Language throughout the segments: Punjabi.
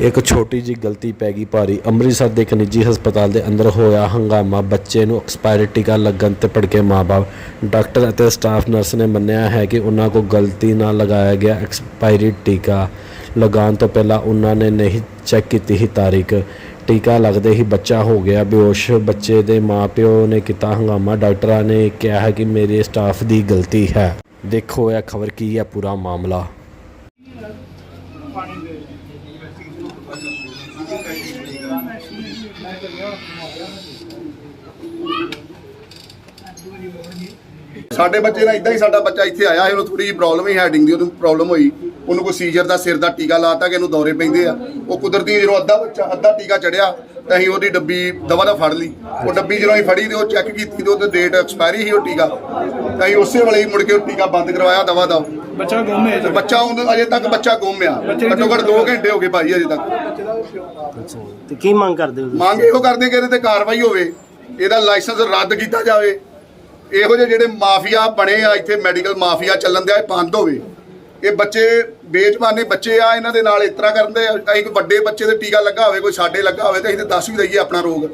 ਇੱਕ ਛੋਟੀ ਜੀ ਗਲਤੀ ਪੈ ਗਈ ਭਾਰੀ। ਅੰਮ੍ਰਿਤਸਰ ਦੇ ਇੱਕ ਨਿੱਜੀ ਹਸਪਤਾਲ ਦੇ ਅੰਦਰ ਹੋਇਆ ਹੰਗਾਮਾ। ਬੱਚੇ ਨੂੰ ਐਕਸਪਾਇਰੀ ਟੀਕਾ ਲੱਗਣ ਤੇ ਭੜਕੇ ਮਾਪੇ ਡਾਕਟਰ ਅਤੇ ਸਟਾਫ ਨਰਸ ਨੇ ਮੰਨਿਆ ਹੈ ਕਿ ਉਹਨਾਂ ਕੋਲ ਗਲਤੀ ਨਾਲ ਲਗਾਇਆ ਗਿਆ ਐਕਸਪਾਇਰੀ ਟੀਕਾ ਲਗਾਉਣ ਤੋਂ ਪਹਿਲਾਂ ਉਹਨਾਂ ਨੇ ਨਹੀਂ ਚੈੱਕ ਕੀਤੀ ਸੀ ਤਾਰੀਖ। ਟੀਕਾ ਲੱਗਦੇ ਹੀ ਬੱਚਾ ਹੋ ਗਿਆ ਬੇਹੋਸ਼। ਬੱਚੇ ਦੇ ਮਾਪਿਓ ਨੇ ਕੀਤਾ ਹੰਗਾਮਾ। ਡਾਕਟਰਾਂ ਨੇ ਕਿਹਾ ਹੈ ਕਿ ਮੇਰੇ ਸਟਾਫ ਦੀ ਗਲਤੀ ਹੈ। ਦੇਖੋ ਇਹ ਖਬਰ ਕੀ ਹੈ, ਪੂਰਾ ਮਾਮਲਾ। ਸਾਡੇ ਬੱਚੇ ਨਾਲ ਇਦਾਂ ਹੀ ਸਾਡਾ ਬੱਚਾ ਇੱਥੇ ਆਇਆ ਸੀ ਉਹਨੂੰ ਥੋੜੀ ਜਿਹੀ ਪ੍ਰੋਬਲਮ ਹੀ ਹੈਡਿੰਗ ਦੀ ਉਹਨੂੰ ਪ੍ਰੋਬਲਮ ਹੋਈ। ਉਹਨੂੰ ਕੋਈ ਸੀਜ਼ਰ ਦਾ ਸਿਰ ਦਾ ਟੀਕਾ ਲਾਤਾ ਕਿ ਇਹਨੂੰ ਦੌਰੇ ਪੈਂਦੇ ਆ। ਉਹ ਕੁਦਰਤੀ ਜਦੋਂ ਅੱਧਾ ਬੱਚਾ ਅੱਧਾ ਟੀਕਾ ਚੜਿਆ ਤਾਂ ਅਸੀਂ ਉਹਦੀ ਡੱਬੀ ਦਵਾ ਦਾ ਫੜ ਲਈ। ਉਹ ਡੱਬੀ ਜਦੋਂ ਅਸੀਂ ਫੜੀ ਤੇ ਉਹ ਚੈੱਕ ਕੀਤੀ ਤੇ ਉਹਦੇ ਡੇਟ ਐਕਸਪਾਇਰੀ ਸੀ ਉਹ ਟੀਕਾ। ਤਾਂ ਅਸੀਂ ਉਸੇ ਵੇਲੇ ਹੀ ਮੁੜ ਕੇ ਉਹ ਟੀਕਾ ਬੰਦ ਕਰਵਾਇਆ ਦਵਾ ਦਾ। ਬੱਚਾ ਗੁੰਮ ਹੈ ਤੇ ਬੱਚਾ ਉਹਨੂੰ ਅਜੇ ਤੱਕ ਬੱਚਾ ਗੁੰਮ ਆ। ਘੱਟੋ ਘੱਟ 2 ਘੰਟੇ ਹੋ ਗਏ ਭਾਈ ਅਜੇ ਤੱਕ। ਤੇ ਕੀ ਮੰਗ ਕਰਦੇ ਹੋ? ਮੰਗ ਇਹੋ ਕਰਦੇ ਕਿ ਇਹਦੇ ਤੇ ਕਾਰਵਾਈ ਹੋਵੇ। ਇਹਦਾ ਲਾਇਸੈਂਸ ਰੱਦ ਕੀਤਾ ਜਾਵੇ। ਇਹੋ ਜਿਹੇ ਜਿਹੜੇ ਮਾਫੀਆ ਬਣੇ ਆ ਇੱਥੇ ਮੈਡੀਕਲ ਮਾਫੀਆ ਚੱਲਣ ਦਿਆ ਇਹ ਬੰਦ ਹੋਵੇ। ਇਹ ਬੱਚੇ ਬੇਜਮਾਨੇ ਬੱਚੇ ਆ ਇਹਨਾਂ ਦੇ ਨਾਲ ਇਸ ਤਰ੍ਹਾਂ ਕਰਦੇ ਆ ਅਸੀਂ ਕੋਈ ਵੱਡੇ ਬੱਚੇ ਦੇ ਟੀਕਾ ਲੱਗਾ ਹੋਵੇ ਕੋਈ ਸਾਡੇ ਲੱਗਾ ਹੋਵੇ ਤੇ ਅਸੀਂ ਤੇ ਦੱਸ ਵੀ ਦਈਏ ਆਪਣਾ ਰੋਗ।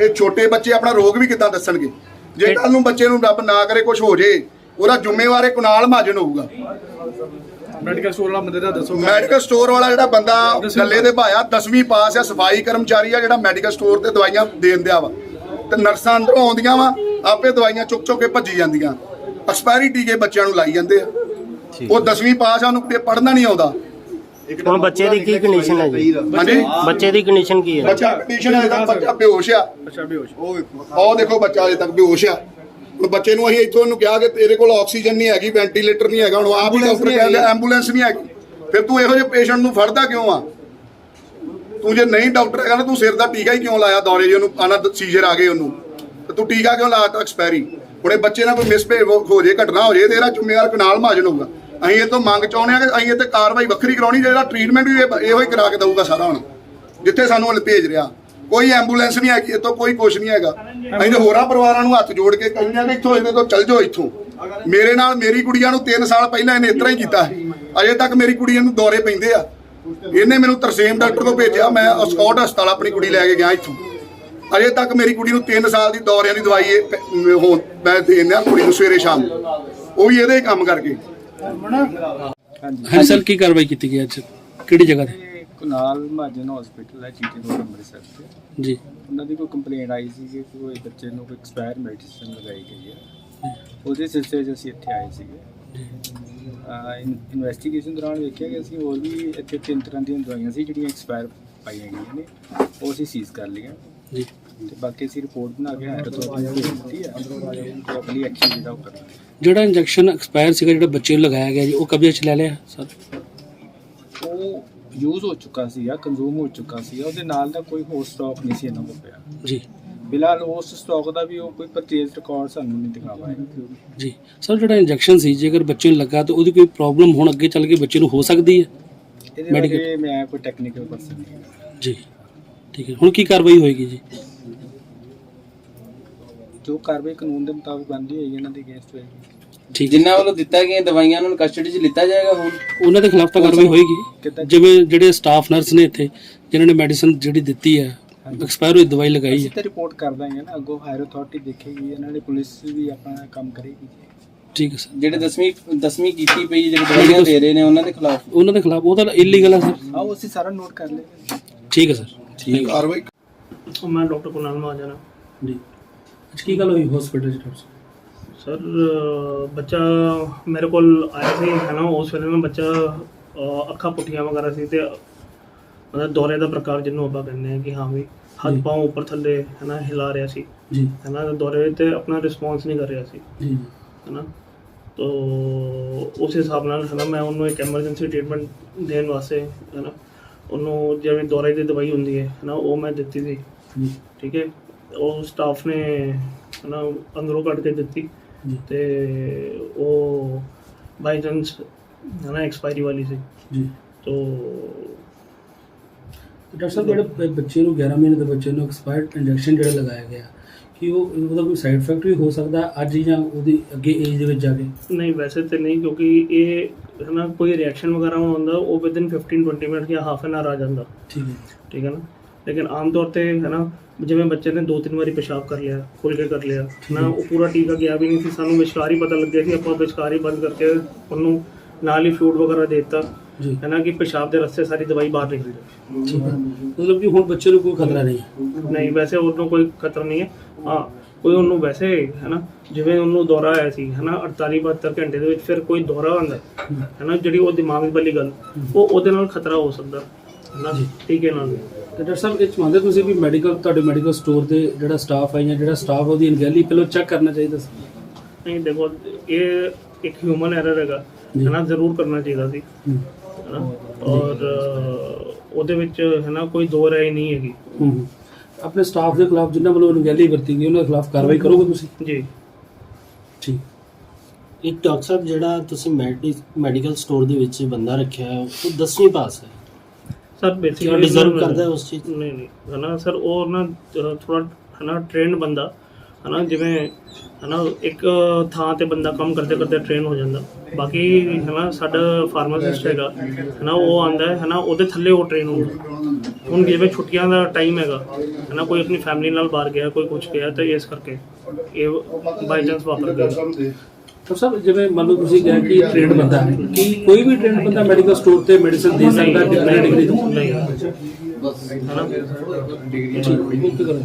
ਇਹ ਛੋਟੇ ਬੱਚੇ ਆਪਣਾ ਰੋਗ ਵੀ ਕਿੱਦਾਂ ਦੱਸਣਗੇ? ਜੇ ਕੱਲ ਨੂੰ ਬੱਚੇ ਨੂੰ ਰੱਬ ਨਾ ਕਰੇ ਕੁਝ ਹੋ ਜੇ ਉਹਦਾ ਜ਼ਿੰਮੇਵਾਰ ਇਹ ਕੁਨਾਲ ਮਹਾਜਨ ਹੋਊਗਾ। ਮੈਡੀਕਲ ਸਟੋਰ ਵਾਲਾ ਬੰਦੇ ਦਾ ਦੱਸੋ। ਮੈਡੀਕਲ ਸਟੋਰ ਵਾਲਾ ਜਿਹੜਾ ਬੰਦਾ ਗੱਲੇ ਦੇ ਭਾਇਆ 10ਵੀਂ ਪਾਸ ਆ ਸਫ਼ਾਈ ਕਰਮਚਾਰੀ ਆ ਜਿਹੜਾ ਮੈਡੀਕਲ ਸਟੋਰ ਤੇ ਦਵਾਈਆਂ ਦੇਣ ਦਿਆ ਵਾ। ਤੇ ਨਰਸਾਂ ਅੰਦਰੋਂ ਆਉਂਦੀਆਂ ਵਾ ਆਪੇ ਦਵਾਈਆਂ ਚੁੱਕ ਚੁੱਕ ਕੇ ਭੱਜੀ ਜਾਂਦੀਆਂ। ਐਕਸਪਾਇਰੀ ਟੀਕੇ ਬੱਚਿਆਂ ਨੂੰ ਲਾਈ ਜਾਂਦੇ ਆ। ਉਹ 10ਵੀਂ ਪਾਸ ਆ ਉਹਨੂੰ ਪੜ੍ਹਨਾ ਨਹੀਂ ਆਉਂਦਾ। ਹੁਣ ਬੱਚੇ ਦੀ ਕੀ ਕੰਡੀਸ਼ਨ ਹੈ ਜੀ? ਹਾਂਜੀ? ਬੱਚੇ ਦੀ ਕੰਡੀਸ਼ਨ ਕੀ ਹੈ? ਬੱਚਾ ਕੰਡੀਸ਼ਨ ਹੈ ਤਾਂ ਬੱਚਾ ਬੇਹੋਸ਼ ਆ। ਅੱਛਾ ਬੇਹੋਸ਼। ਉਹ ਦੇਖੋ ਬੱਚਾ ਅਜੇ ਤੱਕ ਬੇਹੋਸ਼ ਆ। ਹੁਣ ਬੱਚੇ ਨੂੰ ਅਸੀਂ ਇੱਥੋਂ ਉਹਨੂੰ ਕਿਹਾ ਕਿ ਤੇਰੇ ਕੋਲ ਆਕਸੀਜਨ ਨਹੀਂ ਹੈਗੀ ਵੈਂਟੀਲੇਟਰ ਨਹੀਂ ਹੈਗਾ ਹੁਣ ਆਪ ਹੀ ਡਾਕਟਰ ਕਹਿੰਦੇ ਐਂਬੂਲੈਂਸ ਨਹੀਂ ਹੈਗੀ। ਫਿਰ ਤੂੰ ਇਹੋ ਜਿਹੇ ਪੇਸ਼ੈਂਟ ਨੂੰ ਫੜਦਾ ਕਿਉਂ ਆ? ਤੂੰ ਜੇ ਨਹੀਂ ਡਾਕਟਰ ਹੈਗਾ ਨਾ ਤੂੰ ਸਿਰ ਦਾ ਟੀਕਾ ਹੀ ਕਿਉਂ ਲਾਇਆ? ਦੌਰੇ ਜੇ ਉਹਨੂੰ ਆਣਾ ਸੀਜ਼ਰ ਆ ਗਏ ਉਹਨੂੰ। ਤੇ ਤੂੰ ਟੀਕਾ ਕਿਉਂ ਲਾਤਾ ਐਕਸਪਾਇਰੀ ਹੁਣ ਬੱਚੇ ਨਾਲ ਕੋਈ ਮਿਸਬਿਹੇਵ ਹੋ ਜੇ, ਘਟਨਾ ਹੋ ਜੇ ਤੇ ਇਹਦਾ ਜ਼ਿੰਮੇਵਾਰ ਕਨਾਲ ਮਹਾਜਨ ਹੋਊਗਾ। ਅਸੀਂ ਇਹ ਤੋਂ ਮੰਗ ਚਾਹੁੰਦੇ ਆ ਕਿ ਅਸੀਂ ਇਹ ਤੇ ਕਾਰਵਾਈ ਵੱਖਰੀ ਕਰਾਉਣੀ, ਜਿਹੜਾ ਟ੍ਰੀਟਮੈਂਟ ਵੀ ਇਹੋ ਹੀ ਕਰਾ ਕੇ ਦਊਗਾ ਸਾਰਾ ਹੁਣ, ਜਿੱਥੇ ਸਾਨੂੰ ਭੇਜ ਰਿਹਾ। ਕੋਈ ਐਂਬੂਲੈਂਸ ਨਹੀਂ ਹੈਗੀ ਇਹ ਕੋਈ ਕੁਛ ਨਹੀਂ ਹੈਗਾ। ਅਸੀਂ ਹੋਰਾਂ ਪਰਿਵਾਰਾਂ ਨੂੰ ਹੱਥ ਜੋੜ ਕੇ ਕਹਿੰਦੇ ਆ ਇੱਥੋਂ ਇਹਦੇ ਤੋਂ ਚੱਲ ਜਾਓ ਇੱਥੋਂ। ਮੇਰੇ ਨਾਲ ਮੇਰੀ ਕੁੜੀਆਂ ਨੂੰ 3 ਸਾਲ ਪਹਿਲਾਂ ਇਹਨੇ ਇਸ ਤਰ੍ਹਾਂ ਹੀ ਕੀਤਾ ਅਜੇ ਤੱਕ ਮੇਰੀ ਕੁੜੀਆਂ ਨੂੰ ਦੌਰੇ ਪੈਂਦੇ ਆ। ਇਹਨੇ ਮੈਨੂੰ ਤਰਸੇਮ ਡਾਕਟਰ ਕੋਲ ਭੇਜਿਆ, ਮੈਂ ਸਕਾਟ ਹਸਪਤਾਲ ਆਪਣੀ ਕੁੜੀ ਲੈ ਕੇ ਗਿਆ ਇੱਥੋਂ। ਅਜੇ ਤੱਕ ਮੇਰੀ ਕੁੜੀ ਨੂੰ 3 ਸਾਲ ਦੀ ਦੌਰਿਆਂ ਦੀ ਦਵਾਈ ਇਹ ਹੋ ਮੈਂ ਦੇਣਾ ਕੁੜੀ ਨੂੰ ਸਵੇਰੇ ਸ਼ਾਮ ਉਹ ਵੀ ਇਹਦੇ ਕੰਮ ਕਰਕੇ। ਹਾਂਜੀ। ਸਰ ਕੀ ਕਾਰਵਾਈ ਕੀਤੀ ਗਈ ਅੱਜ? ਕਿਹੜੀ ਜਗ੍ਹਾ ਤੇ? ਕੁਨਾਲ ਮਹਾਜਨ ਹਸਪੀਟਲ ਹੈ ਚੀਟੀ ਰੋਡ ਅੰਮ੍ਰਿਤਸਰ ਤੇ। ਜੀ। ਉਹਨਾਂ ਦੀ ਕੋਈ ਕੰਪਲੇਂਟ ਆਈ ਸੀ ਕਿ ਕੋਈ ਬੱਚੇ ਨੂੰ ਕੋਈ ਐਕਸਪਾਇਰ ਮੈਡੀਸਿਨ ਲਗਾਈ ਗਈ ਹੈ। ਉਹਦੇ ਸਿਲਸਿਲੇ 'ਚ ਅਸੀਂ ਇੱਥੇ ਆਏ ਸੀਗੇ। ਇਨਵੈਸਟੀਗੇਸ਼ਨ ਦੌਰਾਨ ਵੇਖਿਆ ਕਿ ਅਸੀਂ ਹੋਰ ਵੀ ਇੱਥੇ ਤਿੰਨ ਤਰ੍ਹਾਂ ਦੀਆਂ ਦਵਾਈਆਂ ਸੀ ਜਿਹੜੀਆਂ ਐਕਸਪਾਇਰ ਪਾਈਆਂ ਗਈਆਂ ਨੇ। ਉਹ ਅਸੀਂ ਸੀਜ਼ ਕਰ ਲਈਆਂ। ਜੀ। ਤੇ ਬਾਕੀ ਅਸੀਂ ਰਿਪੋਰਟ ਬਣਾ ਕੇ ਹਾਇਰ ਅਥਾਰਟੀ ਨੂੰ ਦਿੱਤੀ ਹੈ ਤੇ ਅਗਲੀ ਐਕਸ਼ਨ ਜਿਹੜਾ ਉਹ ਕਰਾਂਗੇ ਜਿਹੜਾ ਇੰਜੈਕਸ਼ਨ ਐਕਸਪਾਇਰ ਸੀਗਾ ਜਿਹੜਾ ਬੱਚੇ ਨੂੰ ਲਗਾਇਆ ਗਿਆ ਜੀ ਉਹ ਕਬਜ਼ੇ 'ਚ ਲੈ ਲਿਆ ਸਰ? ਉਹ ਯੂਜ਼ ਹੋ ਚੁੱਕਾ ਸੀਗਾ ਕੰਜ਼ੂਮ ਹੋ ਚੁੱਕਾ ਸੀ ਉਹਦੇ ਨਾਲ ਦਾ ਕੋਈ ਹੋਰ ਸਟਾਕ ਨਹੀਂ ਸੀ ਇਹਨਾਂ ਕੋਲ ਪਿਆ। ਜੀ। ਫਿਲਹਾਲ ਉਸ ਸਟਾਕ ਦਾ ਵੀ ਉਹ ਕੋਈ ਪਰਚੇਜ਼ ਰਿਕਾਰਡ ਸਾਨੂੰ ਨਹੀਂ ਦਿਖਾ ਪਾਏ ਜੀ। ਸਰ ਜਿਹੜਾ ਇੰਜੈਕਸ਼ਨ ਸੀ ਜੇਕਰ ਬੱਚੇ ਨੂੰ ਲੱਗਾ ਤਾਂ ਉਹਦੀ ਕੋਈ ਪ੍ਰੋਬਲਮ ਹੁਣ ਅੱਗੇ ਚੱਲ ਕੇ ਬੱਚੇ ਨੂੰ ਹੋ ਸਕਦੀ ਹੈ? ਇਹਦੇ Medical- ਬਾਰੇ ਮੈਂ ਕੋਈ ਟੈਕਨੀਕਲ ਪਰਸਨ ਨਹੀਂ। ਜੀ। ਠੀਕ ਹੈ। ਹੁਣ ਕੀ ਕਾਰਵਾਈ ਹੋਏਗੀ ਜੀ? ਜੋ ਕਾਰਵਾਈ ਕਾਨੂੰਨ ਦੇ ਮੁਤਾਬਕ ਬਣਦੀ ਹੋਏਗੀ ਇਹਨਾਂ ਦੇ ਅਗੇਂਸਟ ਹੋਏਗੀ। ਠੀਕ ਹੈ ਜਿਨ੍ਹਾਂ ਵੱਲੋਂ ਦਿੱਤਾ ਗਿਆ ਦਵਾਈਆਂ ਉਹਨਾਂ ਨੂੰ ਕਸਟਡੀ 'ਚ ਲਿੱਤਾ ਜਾਏਗਾ ਹੁਣ? ਉਹਨਾਂ ਦੇ ਖਿਲਾਫ ਤਾਂ ਕਾਰਵਾਈ ਹੋਏਗੀ? ਜਿਵੇਂ ਜਿਹੜੇ ਸਟਾਫ ਨਰਸ ਨੇ ਇੱਥੇ ਜਿਨ੍ਹਾਂ ਨੇ ਮੈਡੀਸਨ ਜਿਹੜੀ ਦਿੱਤੀ ਹੈ ਐਕਸਪਾਇਰ ਹੋਈ ਦਵਾਈ ਲਗਾਈ ਅਸੀਂ ਹੈ। ਤਾਂ ਰਿਪੋਰਟ ਕਰ ਦਾਂਗੇ ਨਾ ਅੱਗੋਂ ਹਾਇਰ ਅਥਾਰਟੀ ਦੇਖੇਗੀ ਇਹਨਾਂ ਦੀ ਪੁਲਿਸ ਵੀ ਆਪਣਾ ਕੰਮ ਕਰੇਗੀ। ਠੀਕ ਹੈ ਸਰ। ਜਿਹੜੇ 10ਵੀਂ 10ਵੀਂ ਕੀਤੀ ਪਈ ਜਿਹੜੇ ਦਵਾਈਆਂ ਦੇ ਰਹੇ ਨੇ ਉਹਨਾਂ ਦੇ ਖਿਲਾਫ? ਉਹਨਾਂ ਦੇ ਖਿਲਾਫ ਉਹ ਤਾਂ ਇਲੀਗਲ ਹੈ ਸਰ। ਆਓ ਅਸੀਂ ਸਾਰਾ ਨੋਟ ਕਰ ਲਵਾਂਗੇ ਠੀਕ ਹੈ ਸਰ। ਠੀਕ ਹੈ। ਕਾਰਵਾਈ ਮੈਂ ਡਾਕਟਰ ਕੁਨਾਲ ਮਹਾਜਨ ਜੀ। ਅੱਜ ਕੀ ਗੱਲ ਹੋਈ ਹਸਪੀਟਲ 'ਚ ਡਾਕਟਰ? ਸਰ ਬੱਚਾ ਮੇਰੇ ਕੋਲ ਆਇਆ ਸੀ ਹੈ ਨਾ ਉਸ ਵੇਲੇ ਨਾ ਬੱਚਾ ਅੱਖਾਂ ਪੁੱਠੀਆਂ ਵਗੈਰਾ ਸੀ ਤੇ ਮਤਲਬ ਦੌਰੇ ਦਾ ਪ੍ਰਕਾਰ ਜਿਹਨੂੰ ਆਪਾਂ ਕਹਿੰਦੇ ਆ ਕਿ ਹਾਂ ਵੀ ਹੱਥ ਜੀ। ਪਾਉ ਉੱਪਰ ਥੱਲੇ ਹੈ ਨਾ ਹਿਲਾ ਰਿਹਾ ਸੀ। ਜੀ। ਹੈ ਨਾ ਦੌਰੇ ਤੇ ਆਪਣਾ ਰਿਸਪੌਂਸ ਨਹੀਂ ਕਰ ਰਿਹਾ ਸੀ। ਜੀ। ਹੈ ਨਾ ਤੋ ਉਸ ਹਿਸਾਬ ਨਾਲ ਹੈ ਨਾ ਮੈਂ ਉਹਨੂੰ ਇੱਕ ਐਮਰਜੈਂਸੀ ਟ੍ਰੀਟਮੈਂਟ ਦੇਣ ਵਾਸਤੇ ਹੈ ਨਾ ਉਹਨੂੰ ਜਿਵੇਂ ਦੌਰੇ ਦੀ ਦਵਾਈ ਹੁੰਦੀ ਹੈ ਹੈ ਨਾ ਉਹ ਮੈਂ ਦਿੱਤੀ ਸੀ। ਜੀ। ਠੀਕ ਹੈ? ਉਹ ਸਟਾਫ ਨੇ ਨਾ ਅੰਦਰੋਂ ਕੱਢ ਕੇ ਦਿੱਤੀ ਤੇ ਉਹ ਬਾਈ ਚਾਂਸ ਨਾ ਐਕਸਪਾਇਰੀ ਵਾਲੀ ਸੀ। ਜੀ। ਤੋ ਡਾਕਟਰ ਸਾਹਿਬ ਜਿਹੜੇ ਬੱਚੇ ਨੂੰ 11 ਮਹੀਨੇ ਦੇ ਬੱਚੇ ਨੂੰ ਐਕਸਪਾਇਰਡ ਇੰਜੈਕਸ਼ਨ ਜਿਹੜਾ ਲਗਾਇਆ ਗਿਆ ਕਿ ਉਹ ਉਹਦਾ ਕੋਈ ਸਾਈਡ ਇਫੈਕਟ ਵੀ ਹੋ ਸਕਦਾ ਹੈ ਅੱਜ ਜਾਂ ਉਹਦੀ ਅੱਗੇ ਏਜ ਦੇ ਵਿੱਚ ਜਾ ਕੇ? ਨਹੀਂ ਵੈਸੇ ਤੇ ਨਹੀਂ ਕਿਉਂਕਿ ਇਹ ਹੈ ਨਾ ਕੋਈ ਰਿਐਕਸ਼ਨ ਵਗੈਰਾ ਹੁੰਦਾ ਉਹ ਵਿਦਿਨ 15 20 ਮਿੰਟ ਜਾਂ ਹਾਫ ਐਨ ਆਰ ਆ ਜਾਂਦਾ। ਠੀਕ ਹੈ। ਠੀਕ ਹੈ ਨਾ? ਲੇਕਿਨ ਆਮ ਤੌਰ ਤੇ ਹੈ ਨਾ ਜਿਵੇਂ ਬੱਚੇ ਨੇ ਦੋ ਤਿੰਨ ਵਾਰੀ ਪਿਸ਼ਾਬ ਕਰ ਲਿਆ ਖੁੱਲ ਕੇ ਕਰ ਲਿਆ ਨਾ ਉਹ ਪੂਰਾ ਟੀਕਾ ਗਿਆ ਵੀ ਨਹੀਂ ਸੀ ਸਾਨੂੰ ਵਿਚਕਾਰ ਹੀ ਪਤਾ ਲੱਗਿਆ ਸੀ ਆਪਾਂ ਵਿਚਕਾਰ ਹੀ ਬੰਦ ਕਰਕੇ ਉਹਨੂੰ ਨਾਲ ਹੀ ਫਲੂਡ ਵਗੈਰਾ ਦੇ ਦਿੱਤਾ। ਜੀ। ਹੈ ਨਾ ਕਿ ਪਿਸ਼ਾਬ ਦੇ ਰਸਤੇ ਸਾਰੀ ਦਵਾਈ ਬਾਹਰ ਨਿਕਲ ਜਾਏ ਠੀਕ ਹੈ ਮਤਲਬ ਕਿ ਹੁਣ ਬੱਚੇ ਨੂੰ ਕੋਈ ਖਤਰਾ ਨਹੀਂ ਨਹੀਂ ਵੈਸੇ ਉਹਨੂੰ ਕੋਈ ਖਤਰਾ ਨਹੀਂ ਹੈ। ਹਾਂ ਕੋਈ ਉਹਨੂੰ ਵੈਸੇ ਹੈ ਨਾ ਜਿਵੇਂ ਉਹਨੂੰ ਦੌਰਾ ਆਇਆ ਸੀ ਹੈ ਨਾ 48 72 ਘੰਟੇ ਦੇ ਵਿੱਚ ਫਿਰ ਕੋਈ ਦੌਰਾ ਆਉਂਦਾ ਹੈ ਨਾ ਜਿਹੜੀ ਉਹ ਦਿਮਾਗ ਵਾਲੀ ਗੱਲ ਉਹ ਉਹਦੇ ਨਾਲ ਖਤਰਾ ਹੋ ਸਕਦਾ। ਹੈ ਨਾ ਟੀਕੇ ਨਾਲ ਤੇ ਡਾਕਟਰ ਸਾਹਿਬ ਇਹ ਚਾਹੁੰਦੇ ਤੁਸੀਂ ਵੀ ਮੈਡੀਕਲ ਤੁਹਾਡੇ ਮੈਡੀਕਲ ਸਟੋਰ ਤੇ ਜਿਹੜਾ ਸਟਾਫ ਹੈ ਜਾਂ ਜਿਹੜਾ ਸਟਾਫ ਉਹਦੀ ਅਣਗਹਿਲੀ ਪਹਿਲਾਂ ਚੈੱਕ ਕਰਨਾ ਚਾਹੀਦਾ ਸੀ? ਨਹੀਂ ਦੇਖੋ ਇਹ ਇੱਕ ਹਿਊਮਨ ਐਰਰ ਹੈਗਾ। ਹੈ ਨਾ ਜ਼ਰੂਰ ਕਰਨਾ ਚਾਹੀਦਾ ਸੀ। ਹੂੰ। ਹੈ ਨਾ ਔਰ ਉਹਦੇ ਵਿੱਚ ਹੈ ਨਾ ਕੋਈ ਦੋ ਰਾਏ ਨਹੀਂ ਹੈਗੀ। ਹੂੰ ਹੂੰ। ਆਪਣੇ ਸਟਾਫ ਦੇ ਖਿਲਾਫ ਜਿਨ੍ਹਾਂ ਵੱਲੋਂ ਅਣਗਹਿਲੀ ਵਰਤੀ ਗਈ ਉਹਨਾਂ ਦੇ ਖਿਲਾਫ ਕਾਰਵਾਈ ਕਰੋਗੇ ਤੁਸੀਂ? ਜੀ। ਠੀਕ। ਇੱਕ ਡਾਕਟਰ ਸਾਹਿਬ ਜਿਹੜਾ ਤੁਸੀਂ ਮੈਡੀ ਮੈਡੀਕਲ ਸਟੋਰ ਦੇ ਵਿੱਚ ਬੰਦਾ ਰੱਖਿਆ ਹੈ ਉਹ 10ਵੀਂ ਪਾਸ ਹੈ। ਸਰ ਬੇਸਿਕਲੀ ਡਿਜ਼ਰਵ ਕਰਦਾ ਉਸ ਚੀਜ਼? ਨਹੀਂ ਨਹੀਂ ਹੈ ਨਾ ਸਰ ਉਹ ਨਾ ਥੋੜਾ ਹੈ ਨਾ ਟ੍ਰੇਨਡ ਬੰਦਾ ਹੈ ਨਾ ਜਿਵੇਂ ਹੈ ਨਾ ਇੱਕ ਥਾਂ ਤੇ ਬੰਦਾ ਕੰਮ ਕਰਦੇ ਕਰਦੇ ਟ੍ਰੇਨ ਹੋ ਜਾਂਦਾ। ਬਾਕੀ ਹੈ ਨਾ ਸਾਡਾ ਫਾਰਮਾਸਿਸਟ ਹੈਗਾ ਹੈ ਨਾ ਉਹ ਆਂਦਾ ਹੈ ਨਾ ਉਹਦੇ ਥੱਲੇ ਉਹ ਟ੍ਰੇਨ ਹੁੰਦਾ ਹੁਣ ਜਿਵੇਂ ਛੁੱਟੀਆਂ ਦਾ ਟਾਈਮ ਹੈਗਾ ਹੈ ਨਾ ਕੋਈ ਆਪਣੀ ਫੈਮਿਲੀ ਨਾਲ ਬਾਹਰ ਗਿਆ ਕੋਈ ਕੁਝ ਗਿਆ ਤਾਂ ਇਸ ਕਰਕੇ ਇਹ ਬਾਈ ਚਾਂਸ ਵਾਪਰ ਗਿਆ। ਡਾਕਟਰ ਸਾਹਿਬ ਜਿਵੇਂ ਮੰਨ ਲਓ ਤੁਸੀਂ ਕਿਹਾ ਕਿ ਟ੍ਰੇਨਡ ਬੰਦਾ ਹੈ ਕੀ ਕੋਈ ਵੀ ਟ੍ਰੇਨਡ ਬੰਦਾ ਮੈਡੀਕਲ ਸਟੋਰ ਤੇ ਮੈਡੀਸਨ ਦੇ ਸਕਦਾ ਡਿਪਲੋਮਾ ਡਿਗਰੀ ਤੋਂ ਨਹੀਂ ਬਸ ਓਕੇ ਕਰੋ।